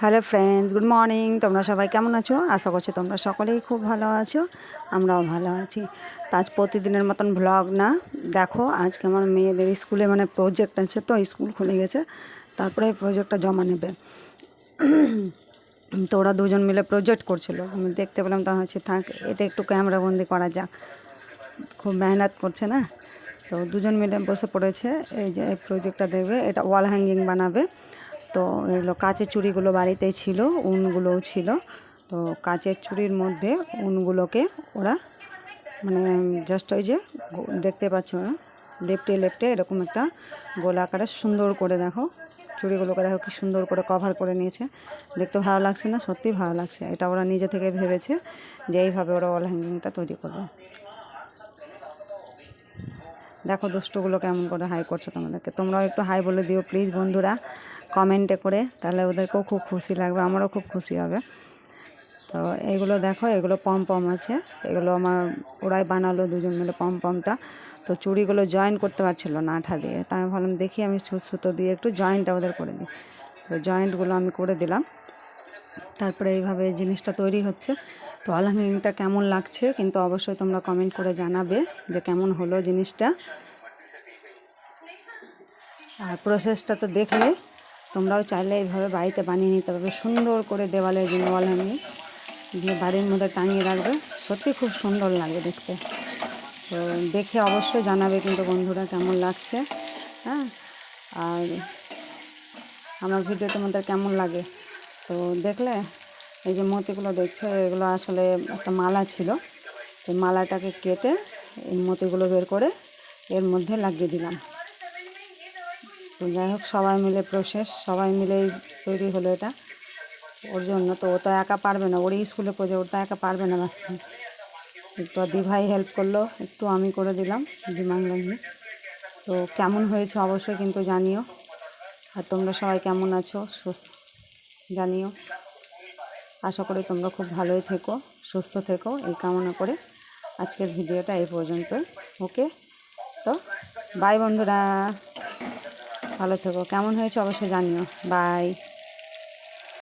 Hello friends good morning তোমরা সবাই কেমন আছো? আশা করছি তোমরা সকলেই খুব ভালো আছো। আমরাও ভালো আছি। আজ প্রতিদিনের মতন ভ্লগ না। দেখো, আজকে আমার মেয়েদের স্কুলে মানে প্রজেক্ট আছে তো, স্কুল খুলে গেছে। তারপরে প্রজেক্টটা জমা নেবে। তো ওরা দুজন মিলে প্রজেক্ট করছিল। আমি দেখতে পেলাম তো হচ্ছে থাক, এটা একটু ক্যামেরাবন্দি করা যাক। খুব মেহনত করছে না? তো দুজন মিলে বসে পড়েছে। এই যে প্রজেক্টটা দেখবে। এটা ওয়াল হ্যাঙ্গিং বানাবে। তো এগুলো কাচের চুড়িগুলো বাড়িতেই ছিল, উনগুলোও ছিল। তো কাচের চুড়ির মধ্যে উনগুলোকে ওরা মানে জাস্ট ওই যে দেখতে পাচ্ছ না? লেপটে লেপটে এরকম একটা গোল আকারে সুন্দর করে দেখো। চুড়িগুলোকে দেখো কি সুন্দর করে কভার করে নিয়েছে। দেখতে ভালো লাগছে না? সত্যি ভালো লাগছে। এটা ওরা নিজে থেকে ভেবেছে যে এইভাবে ওরা ওয়াল হ্যাঙ্গিংটা তৈরি করবে। দেখো দুষ্টুগুলো কেমন করে হাই করছে তোমাদেরকে। তোমরাও একটু হাই বলে দিও প্লিজ বন্ধুরা। কমেন্টে করে, তাহলে ওদেরকেও খুব খুশি লাগবে, আমারও খুব খুশি হবে। তো এইগুলো দেখো, এগুলো পম পম আছে, এগুলো আমার, ওরাই বানালো দুজন মিলে পম পমটা তো চুড়িগুলো জয়েন করতে পারছিল না আঠা দিয়ে তাই আমি ভাবলাম দেখি আমি সুতো দিয়ে একটু জয়েন্টটা ওদের করে দিই তো জয়েন্টগুলো আমি করে দিলাম। তারপরে এইভাবে এই জিনিসটা তৈরি হচ্ছে। তো আলহামিংটা কেমন লাগছে, কিন্তু অবশ্যই তোমরা কমেন্ট করে জানাবে যে কেমন হলো জিনিসটা। আর প্রসেসটা তো দেখলে তোমরাও চাইলে এইভাবে বাড়িতে বানিয়ে নিতে পারবে। সুন্দর করে দেওয়ালে ওয়াল হ্যাঙ্গিং দিয়ে বাড়ির মধ্যে টাঙিয়ে রাখবে। সত্যি খুব সুন্দর লাগে দেখতে। তো দেখে অবশ্যই জানাবে কিন্তু বন্ধুরা কেমন লাগছে। হ্যাঁ? আর আমার ভিডিও তোমাদের কেমন লাগে? তো দেখলে এই যে মতিগুলো দেখছ, এগুলো আসলে একটা মালা ছিল। তো মালাটাকে কেটে এই মতিগুলো বের করে এর মধ্যে লাগিয়ে দিলাম। তো যাই হোক, সবাই মিলে প্রসেস সবাই মিলেই তৈরি হলো এটা। ওর জন্য তো ও তো একা পারবে না ওর স্কুলে পড়ে ওর তো একা পারবে না বাচ্চা। একটু দি ভাই হেল্প করল, একটু আমি করে দিলাম দিমাংলামি তো কেমন হয়েছে অবশ্যই কিন্তু জানিও। আর তোমরা সবাই কেমন আছো, সুস্থ জানিও। আশা করি তোমরা খুব ভালোই থেকো, সুস্থ থেকো, এই কামনা করে আজকের ভিডিওটা এই পর্যন্ত ওকে? তো বাই বন্ধুরা। ভালো থেকো। কেমন হয়েছে অবশ্যই জানিও। বাই